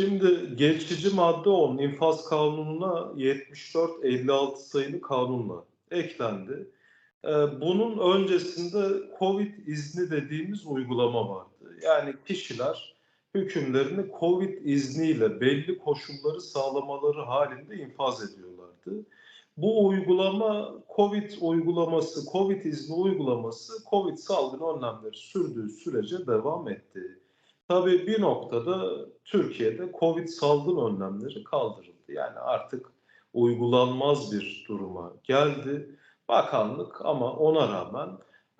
Şimdi geçici madde 10 infaz kanununa 74-56 sayılı kanunla eklendi. Ee, Bunun öncesinde Covid izni dediğimiz uygulama vardı. Yani kişiler hükümlerini Covid izniyle belli koşulları sağlamaları halinde infaz ediyorlardı. Bu uygulama Covid uygulaması, Covid izni uygulaması Covid salgın önlemleri sürdüğü sürece devam etti. Tabii bir noktada Türkiye'de Covid salgın önlemleri kaldırıldı. Yani artık uygulanmaz bir duruma geldi. Bakanlık ama ona rağmen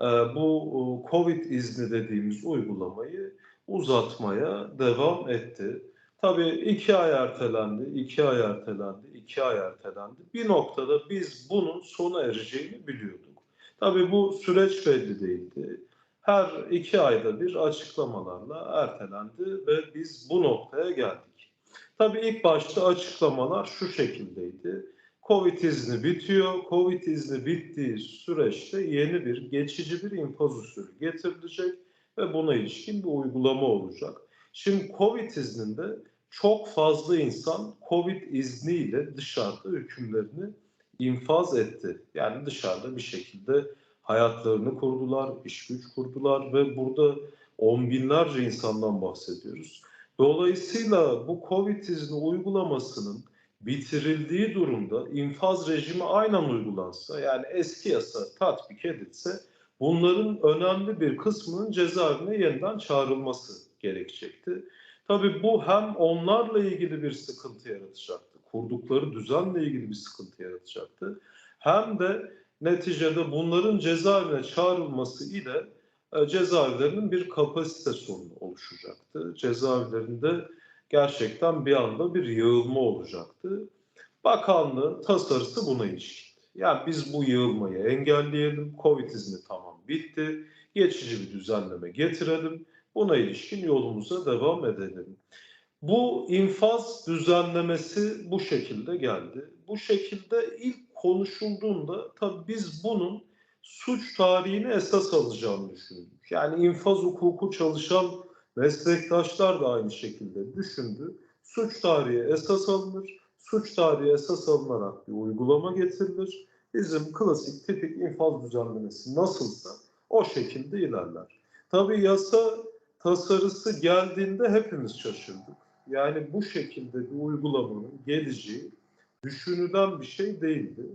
e, bu e, Covid izni dediğimiz uygulamayı uzatmaya devam etti. Tabii iki ay ertelendi, iki ay ertelendi, iki ay ertelendi. Bir noktada biz bunun sona ereceğini biliyorduk. Tabii bu süreç belli değildi. Her iki ayda bir açıklamalarla ertelendi ve biz bu noktaya geldik. Tabii ilk başta açıklamalar şu şekildeydi. Covid izni bitiyor. Covid izni bittiği süreçte yeni bir geçici bir infaz usulü getirilecek ve buna ilişkin bir uygulama olacak. Şimdi Covid izninde çok fazla insan Covid izniyle dışarıda hükümlerini infaz etti. Yani dışarıda bir şekilde hayatlarını kurdular, iş güç kurdular ve burada on binlerce insandan bahsediyoruz. Dolayısıyla bu Covid izni uygulamasının bitirildiği durumda infaz rejimi aynen uygulansa yani eski yasa tatbik edilse bunların önemli bir kısmının cezaevine yeniden çağrılması gerekecekti. Tabii bu hem onlarla ilgili bir sıkıntı yaratacaktı, kurdukları düzenle ilgili bir sıkıntı yaratacaktı. Hem de neticede bunların cezaevine çağrılması ile e, cezaevlerinin bir kapasite sorunu oluşacaktı. Cezaevlerinde gerçekten bir anda bir yığılma olacaktı. Bakanlığın tasarısı buna ilişkin. Yani biz bu yığılmayı engelleyelim. Covid izni tamam bitti. Geçici bir düzenleme getirelim. Buna ilişkin yolumuza devam edelim. Bu infaz düzenlemesi bu şekilde geldi. Bu şekilde ilk konuşulduğunda tabii biz bunun suç tarihini esas alacağını düşündük. Yani infaz hukuku çalışan meslektaşlar da aynı şekilde düşündü. Suç tarihi esas alınır. Suç tarihi esas alınarak bir uygulama getirilir. Bizim klasik tipik infaz düzenlemesi nasılsa o şekilde ilerler. Tabii yasa tasarısı geldiğinde hepimiz şaşırdık. Yani bu şekilde bir uygulamanın geleceği düşünülen bir şey değildi.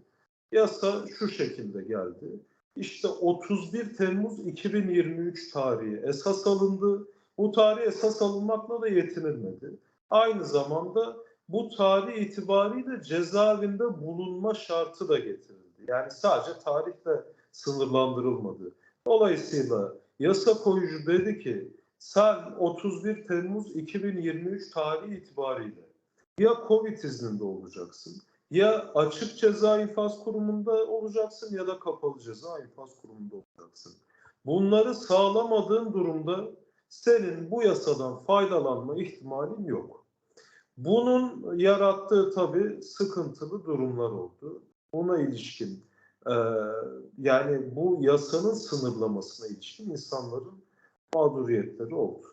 Yasa şu şekilde geldi. İşte 31 Temmuz 2023 tarihi esas alındı. Bu tarih esas alınmakla da yetinilmedi. Aynı zamanda bu tarih itibariyle cezaevinde bulunma şartı da getirildi. Yani sadece tarihle sınırlandırılmadı. Dolayısıyla yasa koyucu dedi ki sen 31 Temmuz 2023 tarihi itibariyle ya Covid izninde olacaksın ya açık ceza infaz kurumunda olacaksın ya da kapalı ceza infaz kurumunda olacaksın. Bunları sağlamadığın durumda senin bu yasadan faydalanma ihtimalin yok. Bunun yarattığı tabii sıkıntılı durumlar oldu. Buna ilişkin e, yani bu yasanın sınırlamasına ilişkin insanların mağduriyetleri oldu.